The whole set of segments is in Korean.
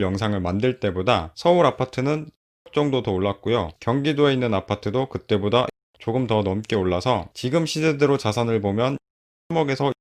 영상을 만들 때보다 서울 아파트는 정도 더 올랐고요. 경기도에 있는 아파트도 그때보다 조금 더 넘게 올라서 지금 시세대로 자산을 보면 3억에서 1억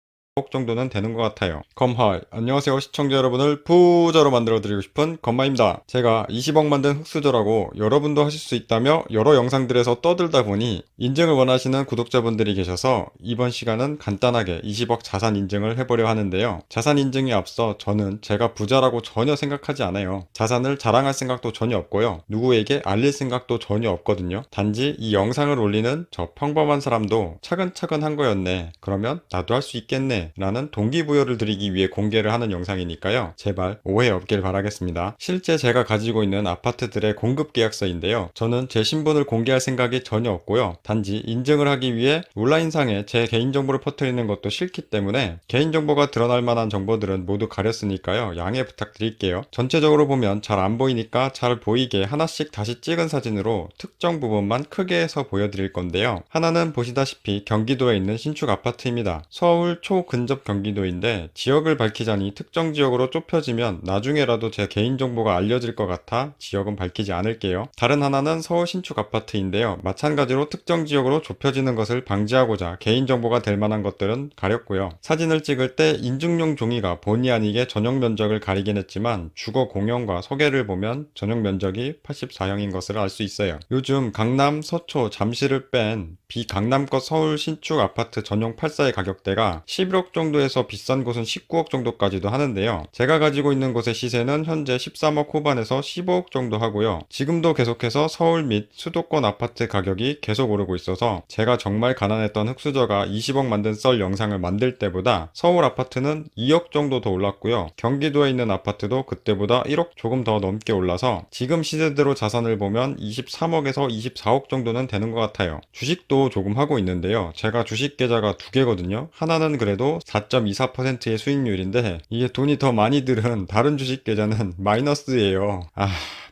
정도는 되는 것 같아요. 검하이 안녕하세요 시청자 여러분을 부자로 만들어 드리고 싶은 검마입니다. 제가 20억 만든 흑수저라고 여러분도 하실 수 있다며 여러 영상들에서 떠들다 보니 인증을 원하시는 구독자분들이 계셔서 이번 시간은 간단하게 20억 자산 인증을 해보려 하는데요. 자산 인증에 앞서 저는 제가 부자라고 전혀 생각하지 않아요. 자산을 자랑할 생각도 전혀 없고요. 누구에게 알릴 생각도 전혀 없거든요. 단지 이 영상을 올리는 저 평범한 사람도 차근차근 한 거였네. 그러면 나도 할 수 있겠네. 라는 동기부여를 드리기 위해 공개를 하는 영상이니까요. 제발 오해 없길 바라겠습니다. 실제 제가 가지고 있는 아파트들의 공급 계약서인데요. 저는 제 신분을 공개할 생각이 전혀 없고요. 단지 인증을 하기 위해 온라인상에 제 개인정보를 퍼뜨리는 것도 싫기 때문에 개인정보가 드러날 만한 정보들은 모두 가렸으니까요. 양해 부탁드릴게요. 전체적으로 보면 잘 안 보이니까 잘 보이게 하나씩 다시 찍은 사진으로 특정 부분만 크게 해서 보여드릴 건데요. 하나는 보시다시피 경기도에 있는 신축 아파트입니다. 서울 초근 접 경기도인데 지역을 밝히자니 특정 지역으로 좁혀지면 나중에라도 제 개인정보가 알려질 것 같아 지역은 밝히지 않을게요. 다른 하나는 서울 신축 아파트인데요. 마찬가지로 특정 지역으로 좁혀지는 것을 방지하고자 개인정보가 될 만한 것들은 가렸고요. 사진을 찍을 때 인증용 종이가 본의 아니게 전용 면적을 가리긴 했지만 주거 공용과 소개를 보면 전용 면적이 84형인 것을 알 수 있어요. 요즘 강남, 서초, 잠시를 뺀 비강남권 서울 신축 아파트 전용 8사의 가격대가 11억 정도에서 비싼 곳은 19억 정도까지도 하는데요. 제가 가지고 있는 곳의 시세는 현재 13억 후반에서 15억 정도 하고요. 지금도 계속해서 서울 및 수도권 아파트 가격이 계속 오르고 있어서 제가 정말 가난했던 흑수저가 20억 만든 썰 영상을 만들 때보다 서울 아파트는 2억 정도 더 올랐고요. 경기도에 있는 아파트도 그때보다 1억 조금 더 넘게 올라서 지금 시세대로 자산을 보면 23억에서 24억 정도는 되는 것 같아요. 주식도 조금 하고 있는데요. 제가 주식 계좌가 두 개거든요. 하나는 그래도 4.24%의 수익률인데 이게 돈이 더 많이 들은 다른 주식 계좌는 마이너스예요. 아...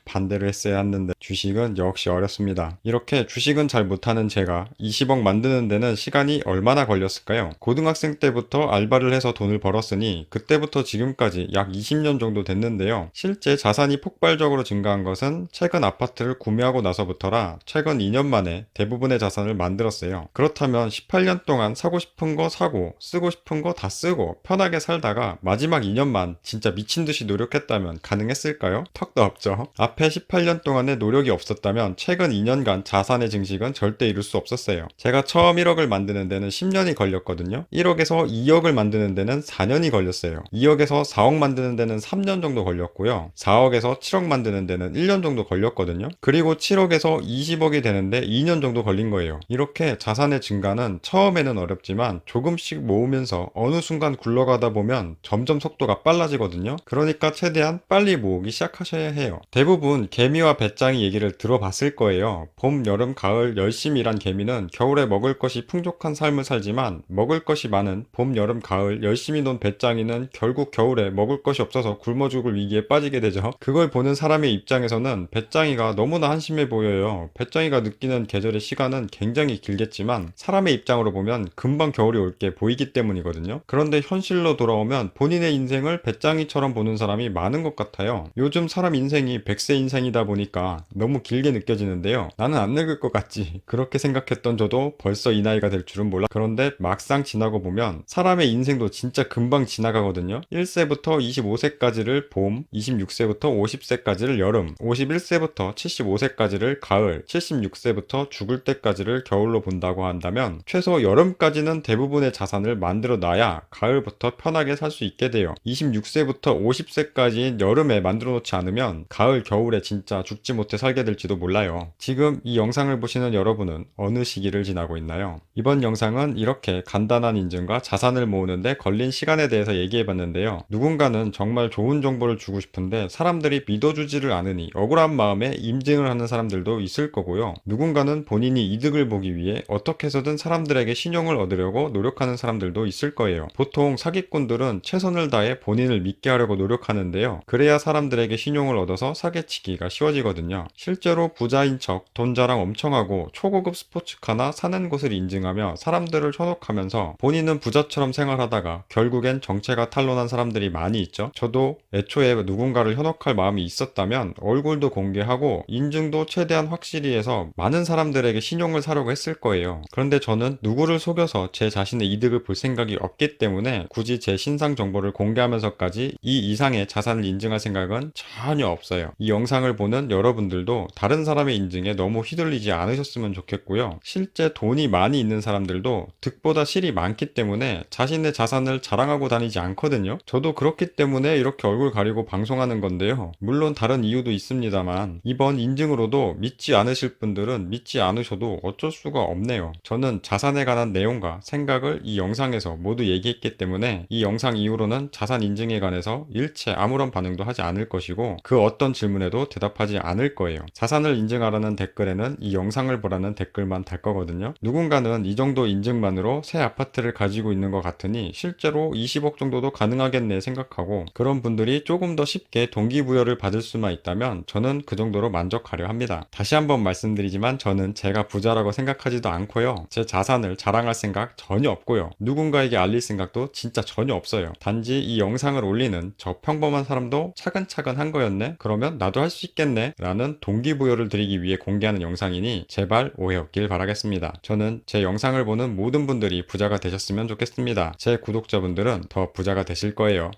반대를 했어야 했는데 주식은 역시 어렵습니다. 이렇게 주식은 잘 못하는 제가 20억 만드는 데는 시간이 얼마나 걸렸을까요? 고등학생 때부터 알바를 해서 돈을 벌었으니 그때부터 지금까지 약 20년 정도 됐는데요. 실제 자산이 폭발적으로 증가한 것은 최근 아파트를 구매하고 나서부터라 최근 2년 만에 대부분의 자산을 만들었어요. 그렇다면 18년 동안 사고 싶은 거 사고 쓰고 싶은 거 다 쓰고 편하게 살다가 마지막 2년만 진짜 미친 듯이 노력했다면 가능했을까요? 턱도 없죠. 앞에 18년 동안의 노력이 없었다면 최근 2년간 자산의 증식은 절대 이룰 수 없었어요. 제가 처음 1억을 만드는 데는 10년이 걸렸거든요. 1억에서 2억을 만드는 데는 4년이 걸렸어요. 2억에서 4억 만드는 데는 3년 정도 걸렸고요. 4억에서 7억 만드는 데는 1년 정도 걸렸거든요. 그리고 7억에서 20억이 되는데 2년 정도 걸린 거예요. 이렇게 자산의 증가는 처음에는 어렵지만 조금씩 모으면서 어느 순간 굴러가다 보면 점점 속도가 빨라지거든요. 그러니까 최대한 빨리 모으기 시작하셔야 해요. 대부분 개미와 배짱이 얘기를 들어봤을 거예요. 봄, 여름, 가을 열심히 일한 개미는 겨울에 먹을 것이 풍족한 삶을 살지만 먹을 것이 많은 봄, 여름, 가을 열심히 논 배짱이는 결국 겨울에 먹을 것이 없어서 굶어 죽을 위기에 빠지게 되죠. 그걸 보는 사람의 입장에서는 배짱이가 너무나 한심해 보여요. 배짱이가 느끼는 계절의 시간은 굉장히 길겠지만 사람의 입장으로 보면 금방 겨울이 올 게 보이기 때문이거든요. 그런데 현실로 돌아오면 본인의 인생을 배짱이처럼 보는 사람이 많은 것 같아요. 요즘 사람 인생이 100세 인생이다 보니까 너무 길게 느껴지는데요. 나는 안 늙을 것 같지. 그렇게 생각했던 저도 벌써 이 나이가 될 줄은 몰라. 그런데 막상 지나고 보면 사람의 인생도 진짜 금방 지나가거든요. 1세부터 25세까지를 봄, 26세부터 50세까지를 여름, 51세부터 75세까지를 가을, 76세부터 죽을 때까지를 겨울로 본다고 한다면 최소 여름까지는 대부분의 자산을 만들어 놔야 가을부터 편하게 살 수 있게 돼요. 26세부터 50세까지인 여름에 만들어 놓지 않으면 가을, 겨울 에 진짜 죽지 못해 살게 될지도 몰라요. 지금 이 영상을 보시는 여러분은 어느 시기를 지나고 있나요? 이번 영상은 이렇게 간단한 인증과 자산을 모으는데 걸린 시간에 대해서 얘기해 봤는데요. 누군가는 정말 좋은 정보를 주고 싶은데 사람들이 믿어주지를 않으니 억울한 마음에 임증을 하는 사람들도 있을 거고요. 누군가는 본인이 이득을 보기 위해 어떻게 해서든 사람들에게 신용을 얻으려고 노력하는 사람들도 있을 거예요. 보통 사기꾼들은 최선을 다해 본인을 믿게 하려고 노력하는데요. 그래야 사람들에게 신용을 얻어서 사기 소개치기가 쉬워지거든요. 실제로 부자인 척, 돈 자랑 엄청 하고 초고급 스포츠카나 사는 곳을 인증하며 사람들을 현혹하면서 본인은 부자처럼 생활하다가 결국엔 정체가 탄로난 사람들이 많이 있죠. 저도 애초에 누군가를 현혹할 마음이 있었다면 얼굴도 공개하고 인증도 최대한 확실히 해서 많은 사람들에게 신용을 사려고 했을 거예요. 그런데 저는 누구를 속여서 제 자신의 이득을 볼 생각이 없기 때문에 굳이 제 신상 정보를 공개하면서까지 이 이상의 자산을 인증할 생각은 전혀 없어요. 이 영상을 보는 여러분들도 다른 사람의 인증에 너무 휘둘리지 않으셨으면 좋겠고요. 실제 돈이 많이 있는 사람들도 득보다 실이 많기 때문에 자신의 자산을 자랑하고 다니지 않거든요. 저도 그렇기 때문에 이렇게 얼굴 가리고 방송하는 건데요. 물론 다른 이유도 있습니다만 이번 인증으로도 믿지 않으실 분들은 믿지 않으셔도 어쩔 수가 없네요. 저는 자산에 관한 내용과 생각을 이 영상에서 모두 얘기했기 때문에 이 영상 이후로는 자산 인증에 관해서 일체 아무런 반응도 하지 않을 것이고 그 어떤 질문에 도 대답하지 않을 거예요. 자산을 인증하라는 댓글에는 이 영상을 보라는 댓글만 달 거거든요. 누군가는 이 정도 인증만으로 새 아파트를 가지고 있는 것 같으니 실제로 20억 정도도 가능하겠네 생각하고 그런 분들이 조금 더 쉽게 동기부여를 받을 수만 있다면 저는 그 정도로 만족하려 합니다. 다시 한번 말씀드리지만 저는 제가 부자라고 생각하지도 않고요. 제 자산을 자랑할 생각 전혀 없고요. 누군가에게 알릴 생각도 진짜 전혀 없어요. 단지 이 영상을 올리는 저 평범한 사람도 차근차근 한 거였네? 그러면 나도 할 수 있겠네? 라는 동기부여를 드리기 위해 공개하는 영상이니 제발 오해 없길 바라겠습니다. 저는 제 영상을 보는 모든 분들이 부자가 되셨으면 좋겠습니다. 제 구독자분들은 더 부자가 되실 거예요.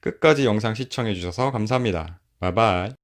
끝까지 영상 시청해주셔서 감사합니다. 바이바이.